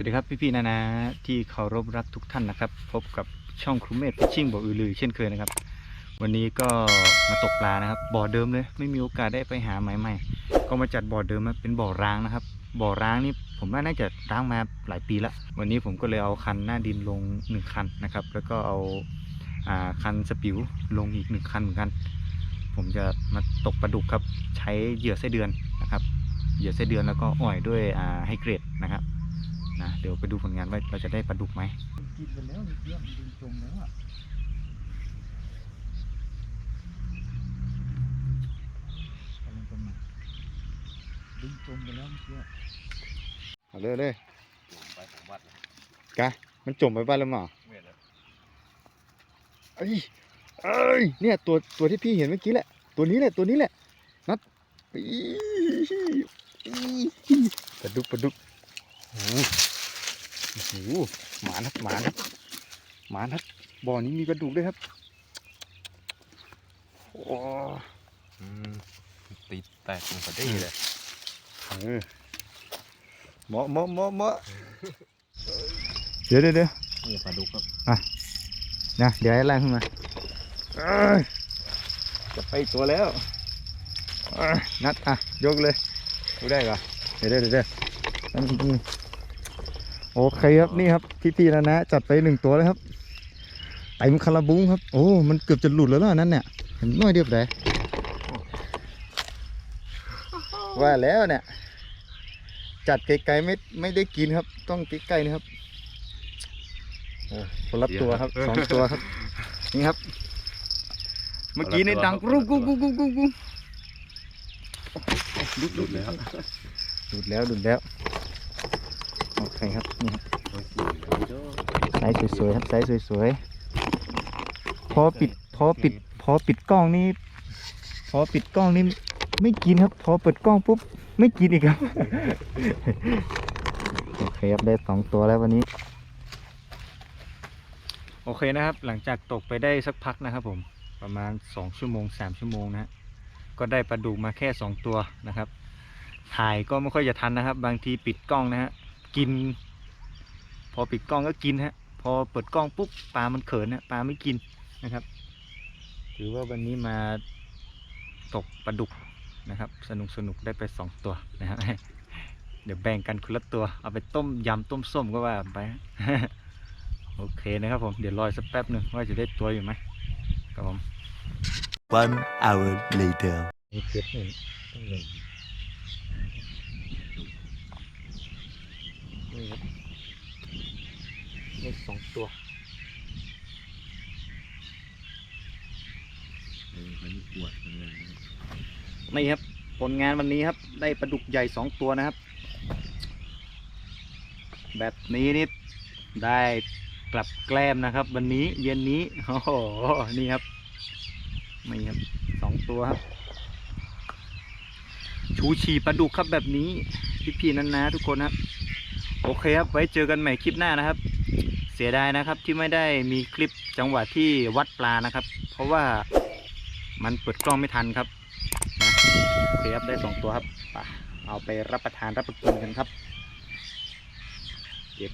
สวัสดีครับพี่ๆนานาที่เคารพรักทุกท่านนะครับ พบกับช่องครูเมธฟิชชิ่งบ่ออือลือเช่นเคยนะครับ วันนี้ก็มาตกปลานะครับ บ่อเดิมเลย ไม่มีโอกาสได้ไปหาหมายใหม่ก็มาจัดบ่อเดิมนะเป็นบ่อร้างนะครับ บ่อร้างนี่ผมว่าน่าจะร้างมาหลายปีละวันนี้ผมก็เลยเอาคันหน้าดินลงหนึ่งคันนะครับ แล้วก็เอาอ่าคันสปิวลงอีกหนึ่งคันเหมือนกัน ผมจะมาตกปลาดุกครับ ใช้เหยื่อไส้เดือนนะครับเหยื่อไส้เดือนแล้วก็อ่อยด้วยอ่าไฮเกรดนะครับ นะเดี๋ยวไปดูผลงานว่าเราจะได้ปลาดุกไหมกินไปแล้วเพื่อนดึงจมแล้วอะกำลังจมมาดึงจมไปแล้วเมื่อกี้เอาเลยเลยไปสองวัดนะกะมันจมไปบ้านแล้วมั้งเวทเลยเอ้ยเอ้ยเนี่ยตัวตัวที่พี่เห็นเมื่อกี้แหละ ตัวนี้แหละตัวนี้แหละนัดอีอีปลาดุกปลาดุกโอ้ โหโอ้โหหมานัดหมานัดหมานัดบ่อนี้มีปลาดุกด้วยครับโอ้อืมตีแตกมันพอดีเลยเออเหมาะเหมาะเหมาะเหมาะเดี๋ยวเดี๋ยวเดี๋ยวนี่ปลาดุกครับนะเดี๋ยวให้ไล่ขึ้นมาเอ้ยจะไปอีกตัวแล้วเอ้ยนัดอะยกเลยดูได้เหรอเดี๋ยวเดี๋ยวเดี๋ยวเดี๋ยวนั่นนี่ โอเคครับนี่ครับ พี่ๆนะนะ จัดไปหนึ่งตัวแล้วครับเต็มคาราบุ้งครับ โอ้ มันเกือบจะหลุดแล้วล่ะนั่นเนี่ยเห็นน้อยเดียวเลยว่าแล้วเนี่ย จัดไกลๆไม่ไม่ได้กินครับ ต้องใกล้ๆนะครับโอ้คนละตัวครับสองตัวครับ นี่ครับ เมื่อกี้นี่ดังกรุบกรุบกรุบกรุบกรุบกรุบดุดดุดเลยครับดุดแล้วดุดแล้ว โอเคครับนี่ครับไซส์สวยๆครับไซส์สวยๆพอปิดพอปิดพอปิดกล้องนี่พอปิดกล้องนี่ไม่กินครับ พอเปิดกล้องปุ๊บไม่กินอีกครับโอเคครับได้สองตัวแล้ววันนี้ โอเคนะครับ หลังจากตกไปได้สักพักนะครับ ผมประมาณ2ชั่วโมง3ชั่วโมงนะฮะก็ได้ปลาดุกมาแค่2ตัวนะครับ ถ่ายก็ไม่ค่อยจะทันนะครับ บางทีปิดกล้องนะฮะ กิน พอปิดกล้องก็กินฮะ พอเปิดกล้องปุ๊บปลามันเขินนะปลาไม่กินนะครับ ถือว่าวันนี้มาตกปลาดุกนะครับ สนุกสนุกได้ไป2ตัวนะครับเดี๋ยวแบ่งกันคนละตัว เอาไปต้มยำต้มส้มก็ว่าไป โอเคนะครับผม เดี๋ยวรออีกสักแป๊บหนึ่งว่าจะได้ตัวอยู่ไหมครับผม One hour later. มีเก็บหนึ่งต้องหนึ่ง นี่ครับได้สองตัวมันปวดเลยนี่ครับผลงานวันนี้ครับ ได้ปลาดุกใหญ่สองตัวนะครับ แบบนี้นี่ได้กลับแกล้มนะครับ วันนี้เย็นนี้โอ้โหนี่ครับนี่ครับสองตัวครับชูชีปลาดุกครับแบบนี้พี่ๆนั้นนะทุกคนครับ โอเคครับ ไว้เจอกันใหม่คลิปหน้านะครับ เสียดายนะครับที่ไม่ได้มีคลิปจังหวะที่วัดปลานะครับ เพราะว่ามันเปิดกล้องไม่ทันครับนะโอเคครับได้สองตัวครับเอาไปรับประทานรับประกินกันครับเก็บ